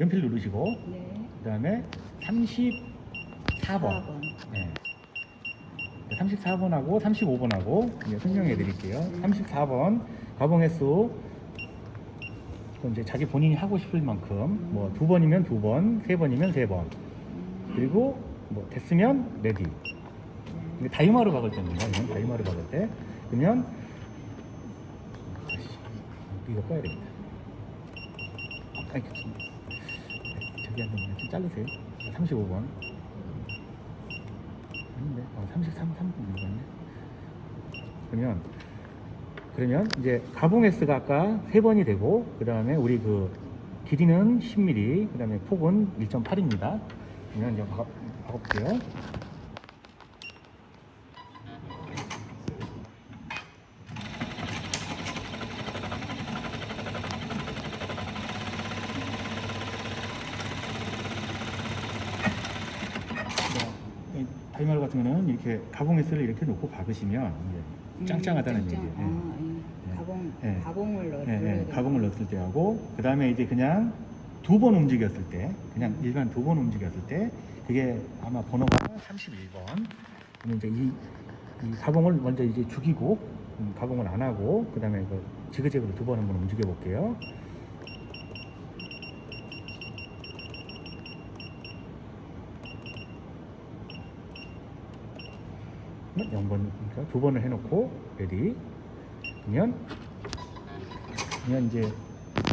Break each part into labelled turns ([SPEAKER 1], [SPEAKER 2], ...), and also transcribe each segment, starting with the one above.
[SPEAKER 1] 연필 누르시고
[SPEAKER 2] 네.
[SPEAKER 1] 그다음에 34번.
[SPEAKER 2] 4번.
[SPEAKER 1] 네. 34번하고 35번하고 이제 설명해 드릴게요.
[SPEAKER 2] 음.
[SPEAKER 1] 34번 가봉 횟수 그건 이제 자기 본인이 하고 싶을 만큼 뭐 두 번이면 두 번, 세 번이면 세 번.
[SPEAKER 2] 음.
[SPEAKER 1] 그리고 뭐 됐으면 레디.
[SPEAKER 2] 네.
[SPEAKER 1] 이게 다이마로 박을 때입니다. 이건 다이마로 박을 때. 그러면 이거 꺼야 되겠다. 아이, 그, 좀, 저기 한번 좀 자르세요. 35번. 아닌데, 어, 33, 3번 이거네. 그러면 그러면 이제 가봉 S가 아까 세 번이 되고 그 다음에 우리 그 길이는 10mm, 그 다음에 폭은 1.8입니다. 그러면 이제 박아볼게요. 이 다이마루 같은 거는 이렇게 가봉 S를 이렇게 놓고 박으시면 이제 짱짱하다는
[SPEAKER 2] 음, 짱짱.
[SPEAKER 1] 얘기예요.
[SPEAKER 2] 아, 예.
[SPEAKER 1] 예.
[SPEAKER 2] 가공,
[SPEAKER 1] 예.
[SPEAKER 2] 가공을 넣어야
[SPEAKER 1] 예, 예,
[SPEAKER 2] 되나?
[SPEAKER 1] 가공을 넣었을 때 하고 그 다음에 이제 그냥 두 번 움직였을 때 그냥 일반 두 번 움직였을 때 그게 아마 번호가 31번 그러면 이제 이, 이 가공을 먼저 이제 죽이고 음, 가공을 안 하고 그 다음에 그 지그재그로 두 번 한번 움직여 볼게요 0번 그러니까 두 번을 해놓고 레디 그러면 그냥 이제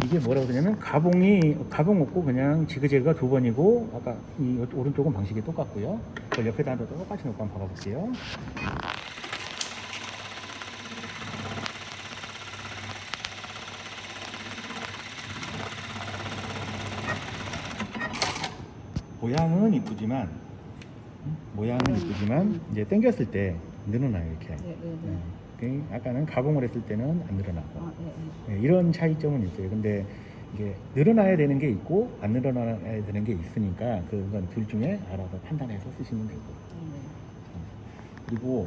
[SPEAKER 1] 이게 뭐라고 그러냐면 가봉이 가봉 없고 그냥 지그재그가 두 번이고 아까 이 오른쪽은 방식이 똑같고요. 그걸 옆에다 하나 똑같이 놓고 한번 박아볼게요. 모양은 이쁘지만 음, 모양은 이쁘지만 이제 당겼을 때 늘어나요 이렇게.
[SPEAKER 2] 네, 네, 네.
[SPEAKER 1] 네. 그 아까는 가공을 했을 때는 안 늘어나고
[SPEAKER 2] 아, 예, 예.
[SPEAKER 1] 네, 이런 차이점은 있어요. 근데 이게 늘어나야 되는 게 있고 안 늘어나야 되는 게 있으니까 그건 둘 중에 알아서 판단해서 쓰시면 되고
[SPEAKER 2] 네.
[SPEAKER 1] 그리고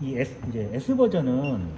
[SPEAKER 1] 이 S 이제 S 버전은